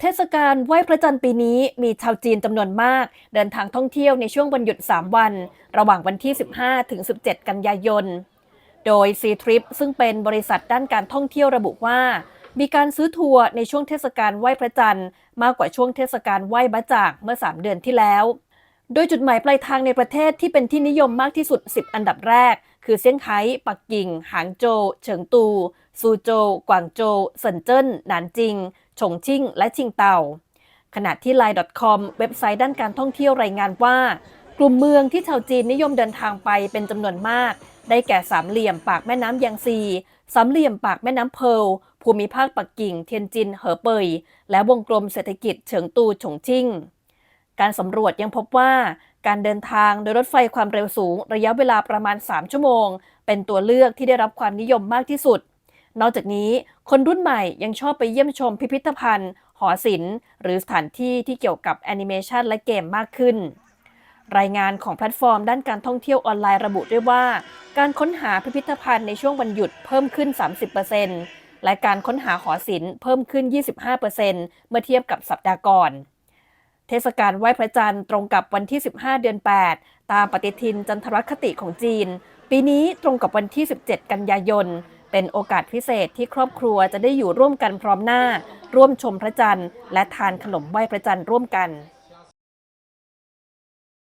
เทศกาลไหว้พระจันทร์ปีนี้มีชาวจีนจำนวนมาก เดินทางท่องเที่ยวในช่วงวันหยุด 3 วัน ระหว่างวันที่ 15 ถึง 17 กันยายน โดย C Trip ซึ่งเป็นบริษัทด้านการท่องเที่ยวระบุว่า มีการซื้อทัวร์ในช่วงเทศกาลไหว้พระจันทร์มากกว่าช่วงเทศกาลไหว้บะจ่างเมื่อ 3 เดือนที่แล้ว โดยจุดหมายปลายทางในประเทศที่เป็นที่นิยมมากที่สุด 10 อันดับแรก คือเซี่ยงไฮ้ปักกิ่ง หางโจวเฉิงตู ซูโจวกวางโจวเซินเจิ้นหนานจิง ฉงชิ่ง และชิงเต่า ขณะที่ Line.com เว็บไซต์ด้านการท่องเที่ยวรายงานว่า กลุ่มเมืองที่ชาวจีนนิยมเดินทางไปเป็นจำนวนมาก ได้แก่สามเหลี่ยมปากแม่น้ำยางซี สามเหลี่ยมปากแม่น้ำเพร์ลภูมิภาคปักกิ่ง เทียนจิน เหอเปย และวงกลมเศรษฐกิจเฉิงตูฉงชิ่ง การสำรวจยังพบว่า การเดินทางโดยรถไฟความเร็วสูง ระยะเวลาประมาณ 3 ชั่วโมง เป็นตัวเลือกที่ได้รับความนิยมมากที่สุด นอกจากนี้คนรุ่นใหม่ยังชอบไปเยี่ยมชมพิพิธภัณฑ์ หอศิลป์ หรือสถานที่ที่เกี่ยวกับแอนิเมชันและเกมมากขึ้น รายงานของแพลตฟอร์มด้านการท่องเที่ยวออนไลน์ระบุด้วยว่า การค้นหาพิพิธภัณฑ์ในช่วงวันหยุดเพิ่มขึ้น 30%และการค้นหาหอศิลป์เพิ่มขึ้น 25%เมื่อเทียบกับสัปดาห์ก่อน เทศกาลไหว้พระจันทร์ตรงกับวันที่ 15 เดือน 8 ตามปฏิทินจันทรคติของจีน ปีนี้ตรงกับวันที่ 17 กันยายน เป็นโอกาสพิเศษที่ครอบครัวจะได้อยู่ร่วมกันพร้อมหน้า ร่วมชมพระจันทร์ และทานขนมไหว้พระจันทร์ร่วมกัน